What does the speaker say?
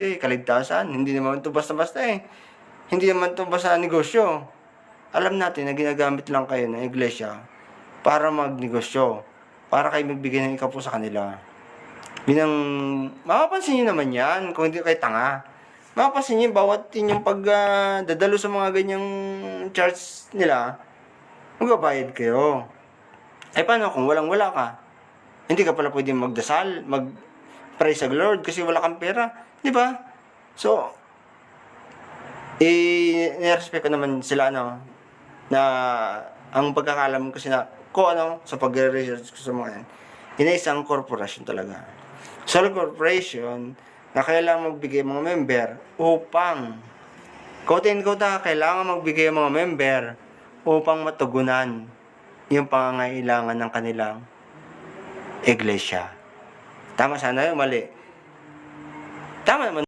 eh, kaligtasan. Hindi naman ito basta-basta eh. Hindi naman ito basta negosyo. Alam natin na ginagamit lang kayo ng iglesia para magnegosyo. Para kayo magbigay ng ikapo sa kanila. Yun mapapansin nyo naman yan kung hindi kayo tanga. Mapapansin nyo, bawat inyong pag ah, dadalo sa mga ganyang charts nila, magbabayad kayo. Eh paano kung walang-wala ka? Hindi ka pala pwedeng magdasal, mag pray sa Lord kasi wala kang pera, di ba? So, eh, nirespect ko naman sila, ano, na ang pagkakalam kasi na, ko ano, sa pag-research ko sa mga yan, ay isang corporation talaga. Solo corporation na kailangan magbigay mga member upang, quote and quote ha, kailangan magbigay mga member upang matugunan yung pangangailangan ng kanilang iglesia. Tama sana yun, mali. Tama naman.